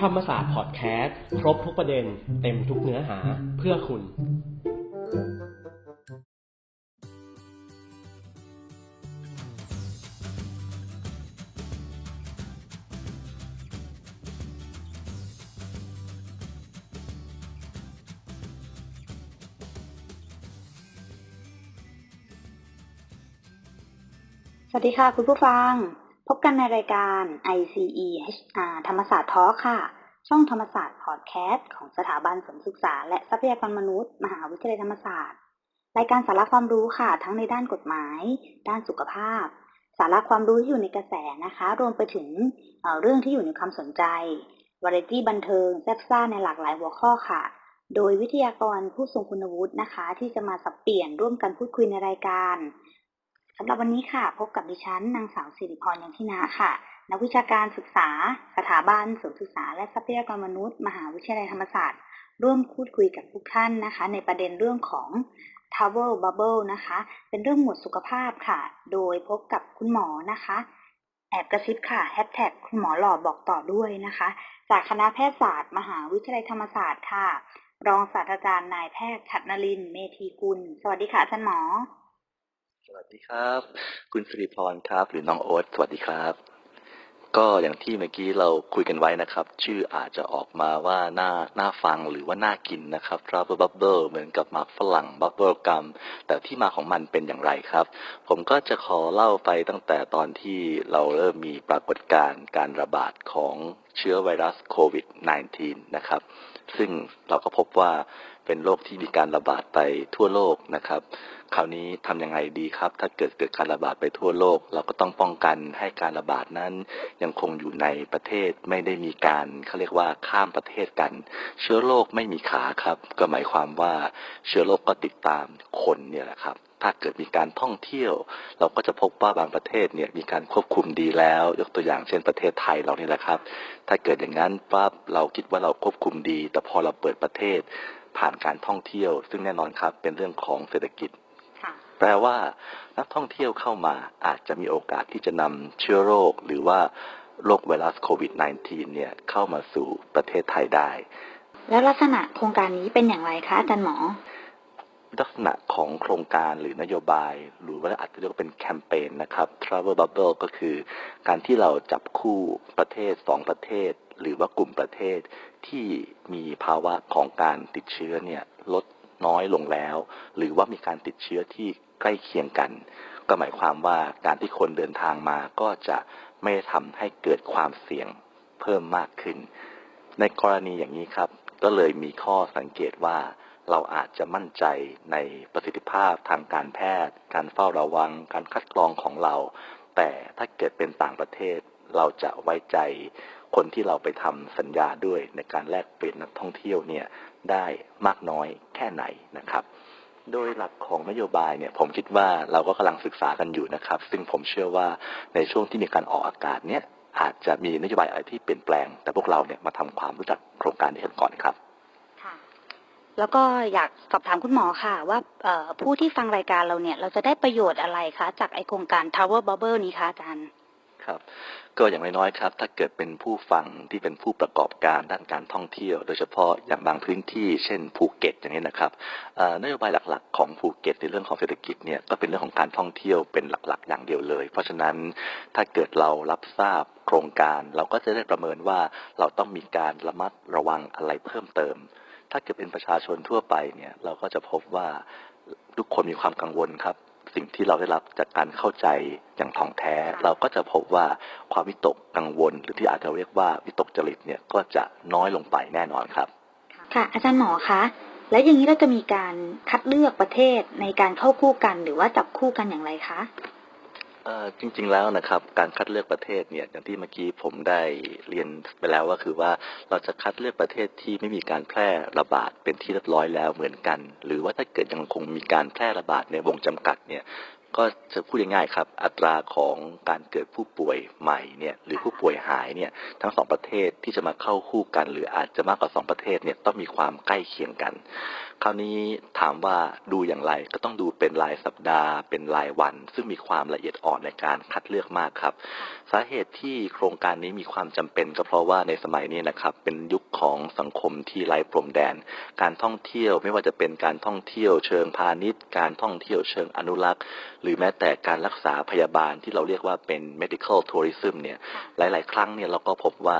ธรรมศาสตร์พอดแคสต์ครบทุกประเด็น เต็มทุกเนื้อหาเพื่อคุณ สวัสดีค่ะคุณผู้ฟัง กันในรายการ ICE HR ธรรมศาสตร์ทอค่ะ ช่องธรรมศาสตร์พอดแคสต์ของสถาบันสมศึกษา และทรัพยากรมนุษย์ มหาวิทยาลัยธรรมศาสตร์ รายการสาระความรู้ค่ะ ทั้งในด้านกฎหมาย ด้านสุขภาพ สาระความรู้ที่อยู่ในกระแสนะคะ รวมไปถึงเเรื่องที่อยู่ในความสนใจวาไรตี้บันเทิงแซ่บซ่าในหลากหลายหัวข้อค่ะ โดยวิทยากรผู้ทรงคุณวุฒินะคะ ที่จะมาสับเปลี่ยนร่วมกันพูดคุยในรายการ สำหรับวันนี้ค่ะ พบกับดิฉันนางสาวสิริพรยังทินาค่ะ นักวิชาการศึกษา สถาบันสวนศึกษา และทรัพยากรมนุษย์ มหาวิทยาลัยธรรมศาสตร์ ร่วมพูดคุยกับทุกท่านนะคะ ในประเด็นเรื่องของ Travel Bubble นะคะ เป็นเรื่องหมวดสุขภาพค่ะ โดยพบกับคุณหมอนะคะ แอบกระซิบค่ะแฮชแท็กคุณหมอหล่อบอกต่อด้วยนะคะ จากคณะแพทยศาสตร์ มหาวิทยาลัยธรรมศาสตร์ค่ะ รองศาสตราจารย์นายแพทย์ฉัตรนลิน เมธีกุล สวัสดีค่ะอาจารย์หมอ สวัสดีครับ คุณสิริพรครับ หรือน้องโอ๊ตสวัสดีครับ ก็อย่างที่เมื่อกี้เราคุยกันไว้นะครับ ชื่ออาจจะออกมาว่าน่าน่าฟังหรือว่าน่ากินนะครับ Travel Bubble เหมือนกับหมากฝรั่ง Bubble Gum แต่ที่มาของมันเป็นอย่างไรครับ ผมก็จะขอเล่าไปตั้งแต่ตอนที่เราเริ่มมีปรากฏการณ์การระบาดของเชื้อไวรัสโควิด -19 นะครับ ซึ่งเราก็พบว่า เป็นโรคที่มีการระบาดไปทั่วโลกนะครับ คราวนี้ทำยังไงดีครับ ถ้าเกิดเกิดการระบาดไปทั่วโลก เราก็ต้องป้องกันให้การระบาดนั้น ยังคงอยู่ในประเทศไม่ได้มีการเขาเรียกว่าข้ามประเทศกัน เชื้อโรคไม่มีขาครับ ก็หมายความว่าเชื้อโรคก็ติดตามคนเนี่ยแหละครับถ้าเกิดมีการท่องเที่ยว เราก็จะพบว่าบางประเทศเนี่ยมีการควบคุมดีแล้ว ยกตัวอย่างเช่นประเทศไทยเราเนี่ยแหละครับ ถ้าเกิดอย่างนั้นปั๊บเราคิดว่าเราควบคุมดี แต่พอเราเปิดประเทศ ผ่านการท่องเที่ยว ซึ่งแน่นอนครับเป็นเรื่องของเศรษฐกิจค่ะแปลว่านักท่องเที่ยวเข้ามาอาจจะมีโอกาสที่จะนำเชื้อโรค หรือว่าโรคไวรัสโควิด -19 เนี่ยเข้ามาสู่ประเทศไทยได้ แล้วลักษณะโครงการนี้เป็นอย่างไรคะอาจารย์หมอลักษณะของโครงการหรือนโยบาย หรือว่าอาจจะเรียกว่าเป็นแคมเปญนะครับ Travel Bubble ก็คือ การที่เราจับคู่ประเทศสองประเทศ หรือว่ากลุ่มประเทศที่มีภาวะของการติดเชื้อเนี่ยลดน้อยลงแล้ว หรือว่ามีการติดเชื้อที่ใกล้เคียงกัน ก็หมายความว่าการที่คนเดินทางมาก็จะไม่ทำให้เกิดความเสี่ยงเพิ่มมากขึ้น ในกรณีอย่างนี้ครับ ก็เลยมีข้อสังเกตว่าเราอาจจะมั่นใจในประสิทธิภาพทางการแพทย์ การเฝ้าระวัง การคัดกรองของเรา แต่ถ้าเกิดเป็นต่างประเทศ เราจะไว้ใจ คนที่เราไปทำสัญญาด้วยในการแลกเปลี่ยนนักท่องเที่ยวเนี่ยได้มากน้อยแค่ไหนนะครับ โดยหลักของนโยบายเนี่ยผมคิดว่าเราก็กำลังศึกษากันอยู่นะครับ ซึ่งผมเชื่อว่าในช่วงที่มีการออกอากาศเนี่ยอาจจะมีนโยบายอะไรที่เปลี่ยนแปลง แต่พวกเราเนี่ยมาทำความรู้จักโครงการนี้กันก่อนครับค่ะแล้วก็อยากสอบถามคุณหมอค่ะ ว่าผู้ที่ฟังรายการเราเนี่ย เราจะได้ประโยชน์อะไรคะ จากไอโครงการ Tower Bubble นี้คะอาจารย์ ครับ ก็อย่างน้อยๆครับ ถ้าเกิดเป็นผู้ฟังที่เป็นผู้ประกอบการด้านการท่องเที่ยว โดยเฉพาะอย่างบางพื้นที่เช่นภูเก็ตอย่างนี้นะครับนโยบายหลักๆ ของภูเก็ตในเรื่องของเศรษฐกิจเนี่ยก็เป็นเรื่องของการท่องเที่ยวเป็นหลักๆ อย่างเดียวเลย เพราะฉะนั้นถ้าเกิดเรารับทราบโครงการเราก็จะได้ประเมินว่าเราต้องมีการระมัดระวังอะไรเพิ่มเติม ถ้าเกิดเป็นประชาชนทั่วไปเนี่ยเราก็จะพบว่าทุกคนมีความกังวลครับ สิ่งที่เราได้รับจากการเข้าใจอย่างถ่องแท้ เราก็จะพบว่าความวิตกกังวล หรือที่อาจจะเรียกว่าวิตกจริตเนี่ยก็จะน้อยลงไปแน่นอนครับ ค่ะ อาจารย์หมอคะแล้วอย่างนี้เราจะมีการคัดเลือกประเทศในการเข้าคู่กัน หรือว่าจับคู่กันอย่างไรคะเอ่อ จริงๆแล้วนะครับการคัดเลือกประเทศเนี่ยอย่างที่เมื่อกี้ผมได้เรียนไปแล้วว่าคือว่าเราจะคัดเลือกประเทศที่ไม่มีการแพร่ระบาดเป็นที่เรียบร้อยแล้วเหมือนกัน หรือว่าถ้าเกิดยังคงมีการแพร่ระบาดในวงจำกัดเนี่ยก็จะพูดง่ายๆครับ อัตราของการเกิดผู้ป่วยใหม่เนี่ยหรือผู้ป่วยหายเนี่ยทั้งสองประเทศที่จะมาเข้าคู่กัน หรืออาจจะมากกว่าสองประเทศเนี่ยต้องมีความใกล้เคียงกัน คราวนี้ถามว่าดูอย่างไรก็ต้องดูเป็นรายสัปดาห์ เป็นรายวัน ซึ่งมีความละเอียดอ่อนในการคัดเลือกมากครับ สาเหตุที่โครงการนี้มีความจำเป็น ก็เพราะว่าในสมัยนี้นะครับเป็นยุคของสังคมที่ไร้พรมแดน การท่องเที่ยวไม่ว่าจะเป็นการท่องเที่ยวเชิงพาณิชย์ การท่องเที่ยวเชิงอนุรักษ์ หรือแม้แต่การรักษาพยาบาลที่เราเรียกว่าเป็น medical tourism เนี่ยหลาย ๆ ครั้งเนี่ยเราก็พบว่า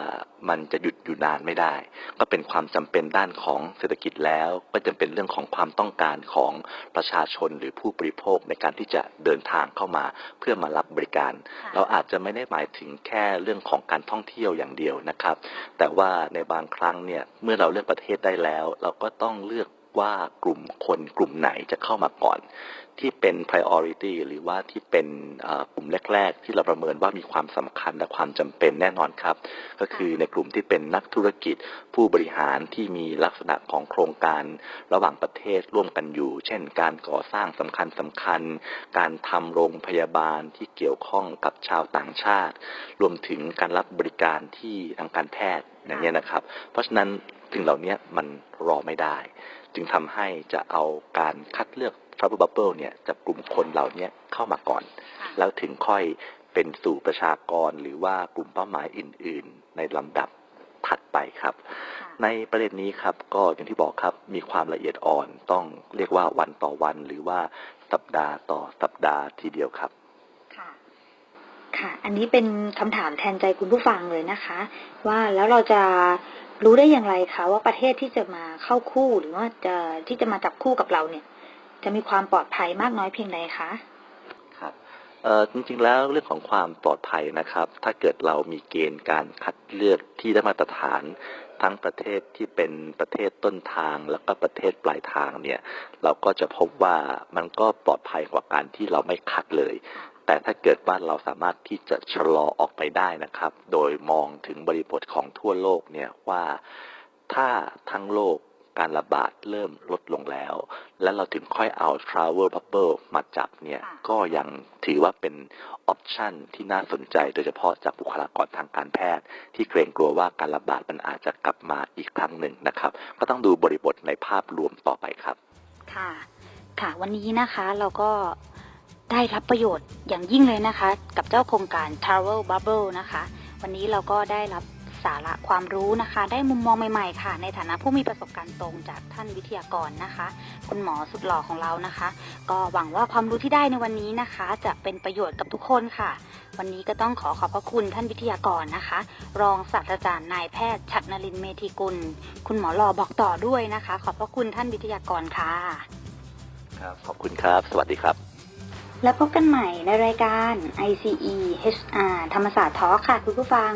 มันจะหยุดอยู่นานไม่ได้ ก็เป็นความจำเป็นด้านของเศรษฐกิจแล้ว ก็จะเป็นเรื่องของความต้องการของประชาชนหรือผู้บริโภคในการที่จะเดินทางเข้ามาเพื่อมารับบริการ เราอาจจะไม่ได้หมายถึงแค่เรื่องของการท่องเที่ยวอย่างเดียวนะครับ แต่ว่าในบางครั้งเนี่ยเมื่อเราเลือกประเทศได้แล้ว เราก็ต้องเลือก ว่ากลุ่มคนกลุ่มไหนจะเข้ามาก่อน ที่เป็น priority หรือว่าที่เป็นเอ่อกลุ่มแรก ๆ ที่เราประเมินว่ามีความสำคัญและความจำเป็นแน่นอนครับ ก็คือในกลุ่มที่เป็นนักธุรกิจ ผู้บริหารที่มีลักษณะของโครงการระหว่างประเทศร่วมกันอยู่ เช่น การก่อสร้างสำคัญสำคัญ การทำโรงพยาบาลที่เกี่ยวข้องกับชาวต่างชาติ รวมถึงการรับบริการที่ทางการแพทย์อย่างนี้ยนะครับ เพราะฉะนั้นสิ่งเหล่านี้มันรอไม่ได้ จึงทำให้จะเอาการคัดเลือก Travel Bubble เนี่ยจากกลุ่มคนเหล่านี้เข้ามาก่อน แล้วถึงค่อยเป็นสู่ประชากรหรือว่ากลุ่มเป้าหมายอื่น ๆ ในลำดับถัดไปครับ ในประเด็นนี้ครับก็อย่างที่บอกครับมีความละเอียดอ่อนต้องเรียกว่าวันต่อวันหรือว่าสัปดาห์ต่อสัปดาห์ทีเดียวครับค่ะค่ะอันนี้เป็นคำถามแทนใจคุณผู้ฟังเลยนะคะ ว่าแล้วเราจะ รู้ได้อย่างไรคะว่าประเทศที่จะมาเข้าคู่หรือว่าจะที่จะมาจับคู่กับเราเนี่ย จะมีความปลอดภัยมากน้อยเพียงใดคะครับเอ่อจริงๆแล้วเรื่องของความปลอดภัยนะครับ ถ้าเกิดเรามีเกณฑ์การคัดเลือกที่ได้มาตรฐานทั้งประเทศที่เป็นประเทศต้นทางแล้วก็ประเทศปลายทางเนี่ย เราก็จะพบว่ามันก็ปลอดภัยกว่าการที่เราไม่คัดเลย แต่ถ้าเกิดว่าเราสามารถที่จะชะลอออกไปได้นะครับ โดยมองถึงบริบทของทั่วโลกเนี่ยว่าถ้าทั้งโลกการระบาดเริ่มลดลงแล้ว แล้วเราถึงค่อยเอา travel bubble มาจับเนี่ยค่ะก็ยังถือว่าเป็นออปชันที่น่าสนใจโดยเฉพาะจากบุคลากรทางการแพทย์ ที่เกรงกลัวว่าการระบาดมันอาจจะกลับมาอีกครั้งหนึ่งนะครับ ก็ต้องดูบริบทในภาพรวมต่อไปครับ ค่ะ ค่ะ วันนี้นะคะเราก็ ได้รับประโยชน์อย่างยิ่งเลยนะคะ กับเจ้าโครงการ Travel Bubble นะคะ วันนี้เราก็ได้รับสาระความรู้นะคะ ได้มุมมองใหม่ๆค่ะ ในฐานะผู้มีประสบการณ์ตรงจากท่านวิทยากรนะคะ คุณหมอสุดหล่อของเรานะคะ ก็หวังว่าความรู้ที่ได้ในวันนี้นะคะ จะเป็นประโยชน์กับทุกคนค่ะ วันนี้ก็ต้องขอขอบพระคุณท่านวิทยากรนะคะ รองศาสตราจารย์นายแพทย์ฉัตรนรินทร์เมธีกุล คุณหมอหล่อบอกต่อด้วยนะคะ ขอบพระคุณท่านวิทยากรค่ะ ครับ ขอบคุณครับ สวัสดีครับ แล้วพบกันใหม่ในรายการ ICE HR ธรรมศาสตร์ทอค่ะคุณผู้ฟัง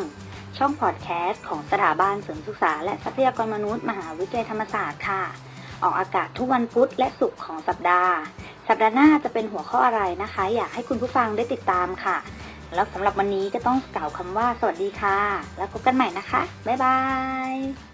ช่องพอดแคสต์ของสถาบันเสริมศึกษา และทรัพยากรมนุษย์มหาวิทยาลัยธรรมศาสตร์ค่ะ ออกอากาศทุกวันพุธและศุกร์ของสัปดาห์ สัปดาห์หน้าจะเป็นหัวข้ออะไรนะคะ อยากให้คุณผู้ฟังได้ติดตามค่ะ แล้วสำหรับวันนี้ก็ต้องกล่าวคำว่าสวัสดีค่ะ แล้วพบกันใหม่นะคะ บ๊ายบาย